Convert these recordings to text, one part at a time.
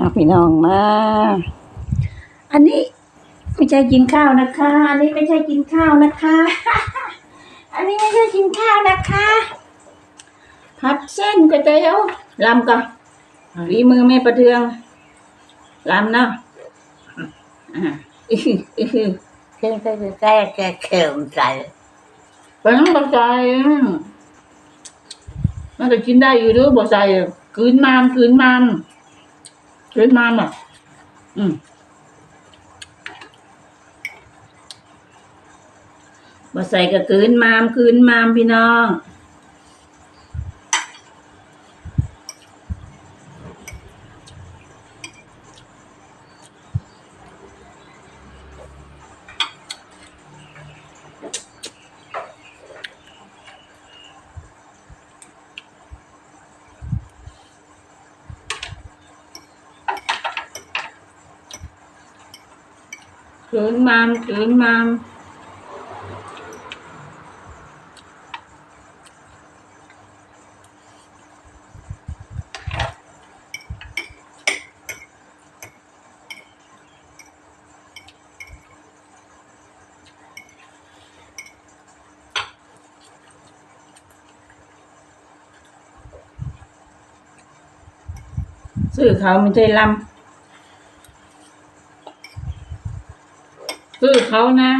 เอาพี่น้องมา อันนี้ไม่ใช่กินข้าวนะคะ อันนี้ไม่ใช่กินข้าวนะคะ อันนี้ไม่ใช่กินข้าวนะคะผัดเส้นก๋วยเตี๋ยวลำก่อนฝีมือแม่ประเทืองลำเนาะอ่าอื้อหืออื้อหือซึ่งก็จะแก้แก้เข็มใจเป็นน้ำปัจจัยอืมมันจะกินได้อยู่หรือบ่ใส่กลืนมามกลืนมาม กลืนมามอะ อืมบ่ใส่ก็กลืนมามคืนมามพี่น้อง trốn mam trốn mam. Sử khảo mình chơi 5 เขานะ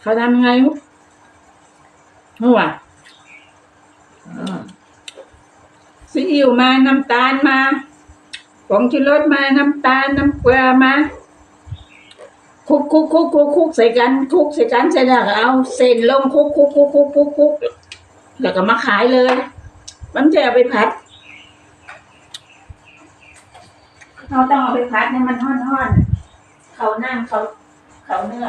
เขาทำยังไงรู้เมื่อวานซีอิ๊วมาน้ำตาลมาผงชูรสมาน้ำตาลน้ำเกลือมาคุกคุกคุกคุกคุกใส่กันคุกใส่กันเสร็จแล้วก็เอาเส้นลงคุกคุกคุกคุกคุกคุกแล้วก็มาขายเลย มันจะเอาไปผัดเราต้องเอาไปผัดให้มันห่อนๆเขานั่งเขาเขาเนื้อ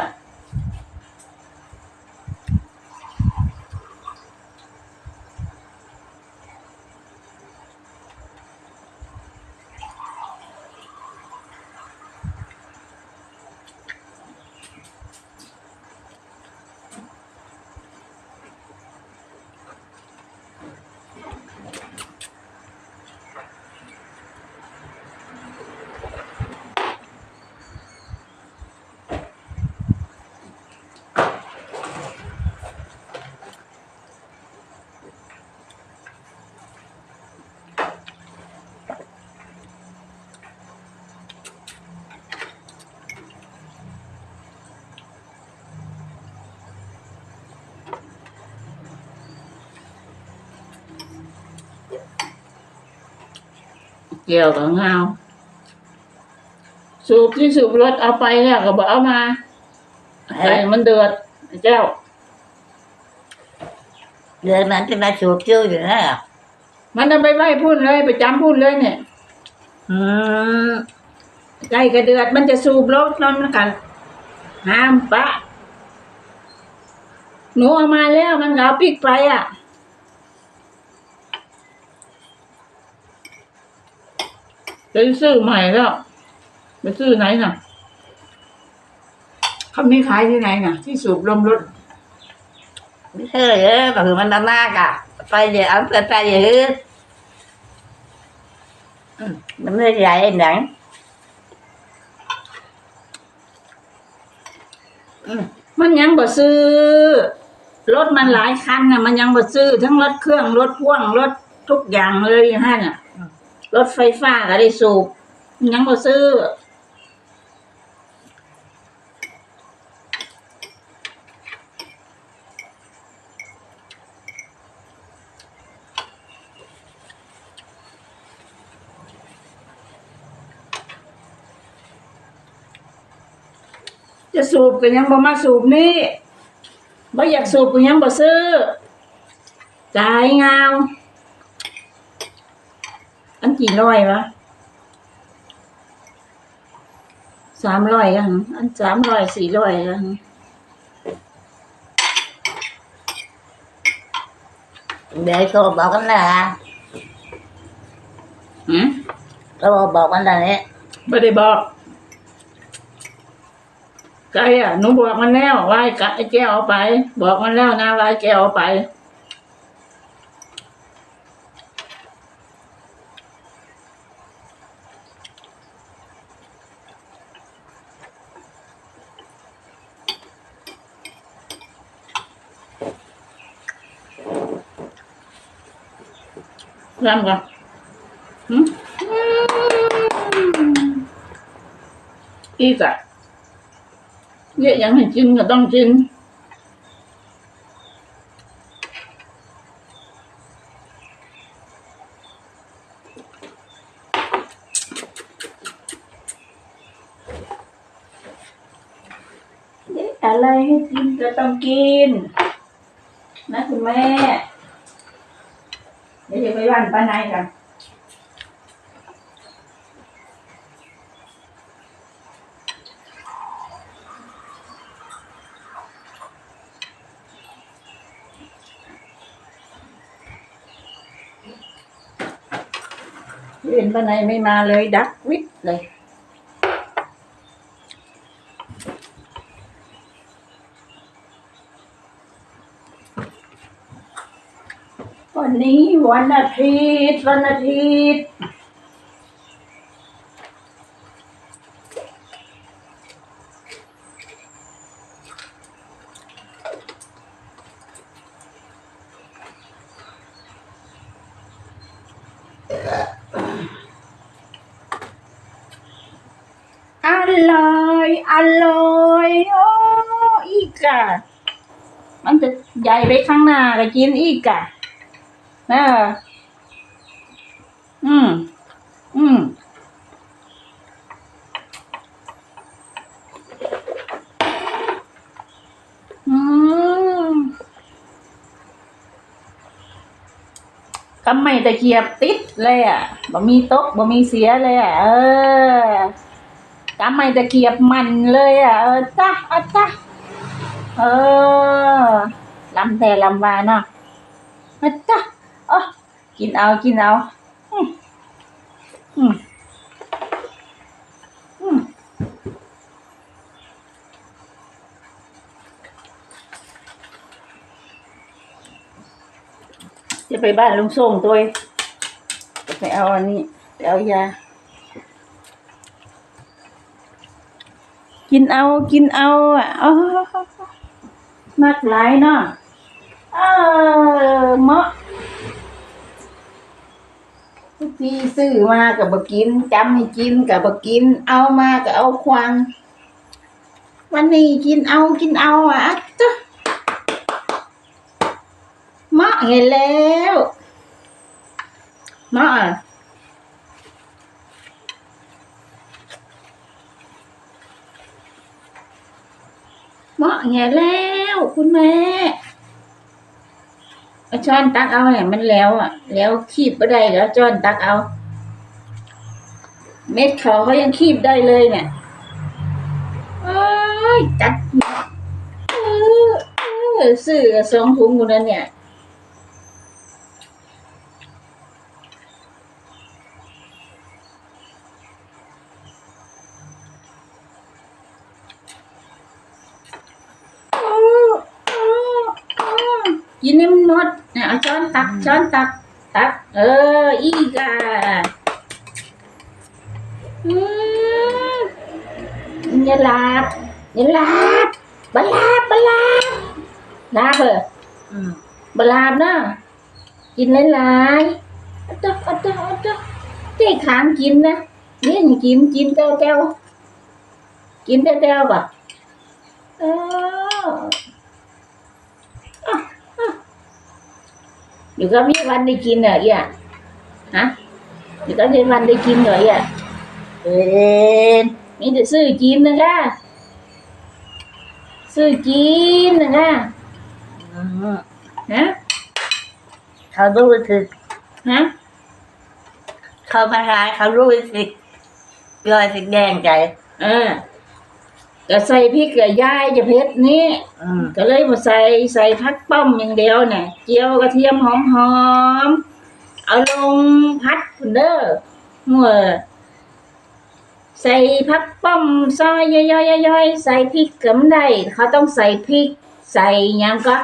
กี่ยวกับเงาสูบที่สูบรถเอาไปเนี่ยก็บอกเอามาใส่มันเดือดเจ้า เดือนนั้นจะมาสูบชื่ออยู่นะมันเอาไปไหว้พุ่นเลยไปจำพุ่นเลยเนี่ยอืมใกล้กระเดือดมันจะสูบรถแล้วมันกันห้ามปะหนูเอามาแล้วมันก็เอาปิกไปอะ จะซื้อใหม่แล้วไปซื้อไหนน่ะเขามีขายที่ไหนน่ะ ที่สูบลมรถไม่ใช่เลยก็คือมันนานๆกะไปเดี๋ยวเอาไปไปเดี๋ยวอืมมันไม่ใหญ่หนังอืมมันยังบ่ซื้อรถมันหลายคันน่ะมันยังบ่ซื้อทั้งรถเครื่องรถพ่วงรถทุกอย่างเลยฮะน่ะ รถไฟฟ้าก็ได้สูบยังบ่ซื้อ จะสูบก็ยังบ่มาสูบนี่บ่อยากสูบก็ยังบ่ซื้อ จ่ายเงา อันกี่ร้อยวะสามร้อยกันอันสามร้อยสี่ร้อยกันเดี๋ยวโทรบอกกันนะหืมโทรบอกมันตอนนี้ไม่ได้บอกไกอะหนูบอกมันแล้วว่าไอ้กะไอ้แก้วเอาไป บอกมันแล้วนะว่าไอ้แก้วเอาไป รำก่อนหืมอีกอะเยอะยังให้กินก็ต้องกินเอ๊ะอะไรให้กินก็ต้องกิน นะคุณแม่ วจะไปบ้านป้านายกันเห็นป้านายไม่มาเลยดักวิทย์เลย วันนี้วันอาทิตย์วันอาทิตย์อร่อยอร่อยโอ้อีกอะมันจะใหญ่ไปข้างหน้าก็กินอีกอะ เอออืม อืมอืมกำไม่ตะเกียบติดเลยอะบ่มีตกบ่มีเสียเลยอะ เออกำไม่ตะเกียบมันเลยอะ เออจ้ะเอาจ้ะเออลำแต่ลำวาเนาะเอาจ้ะ อ๋อกินเอากินเอาอืมอืมจะไปบ้านลุงส่งตัวจะไปเอาอันนี้ไปเอายา กินเอากินเอาอะอ๋อมากหลายเนาะเออเหมาะ ทุกทีซื้อมากับบกินจำให้กินกับบกิน เอามากับเอาควางวันนี้กินเอากินเอาอะจ้ะมาเห็นแล้วมาอะมาเห็นแล้วคุณแม่ เอาช้อนตักเอาเนี่ยมันแล้วอะ แล้วคีบไม่ได้แล้วช้อนตักเอา เม็ดเขาเขายังคีบได้เลยเนี่ยโอ้ยจัดเออเออซื้อสองถุงกูนั้นเนี่ย กินให้มันหมด เนี่ยเอาช้อนตักช้อนตักตัก เออ อีกอะอืมอย่าหลับอย่าหลับบลาบบลาบลาบเหรออืมบลาบเนาะกินหลายๆเอาเจ้าเอาเจ้าเอาเจ้าเจ๊ขางกินนะเนี่ยกินกินเต้าเต้ากินเต้าเต้าก่อนเออ อยู่กับพี่วันได้กินเหรอเนี่ยฮะอยู่กับพี่วันได้กินเหรอเนี่ยเอ็นมีแต่ซื้อกินนะคะซื้อกินนะคะอืมฮะเขารู้สึกฮะเขามาร้ายเขารู้สึกรอยสึกแดงใจ เออ ก็ใส่พริกกับยายจะเผ็ดนี่อืมก็เลยมาใส่ใส่พักป้อมอย่างเดียวเนี่ยเจียวกระเทียมหอมๆเอาลงพัดพุ่นเด้อหัวใส่พักป้อมซอยย่อยๆๆๆใส่พริกก็ไม่ได้เขาต้องใส่พริก ใส่หยังก็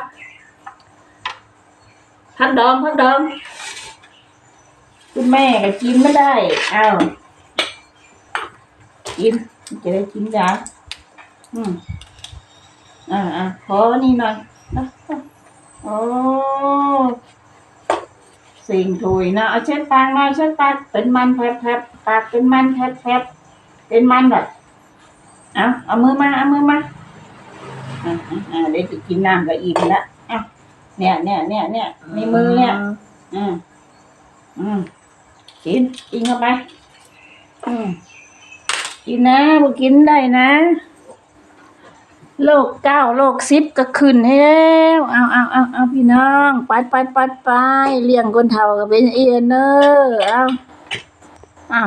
พักดองพักดอง คุณแม่ก็กินไม่ได้อ้าวกินจะได้กินยา อืมอ่าอ่าขอนี่หน่อยอะโอ้สิ่งถุยนะเอาเช็ดปากหน่อยเช็ดปากเป็นมันแผลบแผลบปากเป็นมันแผลบแผลบเป็นมันแบบเอาเอามือมาเอามือมาอ่าอ่าเดี๋ยวจะกินน้ำก็อิ่มละอะเนี่ยเนี่ยเนี่ยเนี่ยในมือเนี่ยอืมอืมกินกินเข้าไปอืมกินนะบ่กินได้นะ โลกเก้าโลกสิบก็ขึ้นแล้วเอาเอาเอาเอาพี่น้องไปไปไปไปเลี้ยงคนเฒ่าก็เป็นเอียนเนอเอาเอา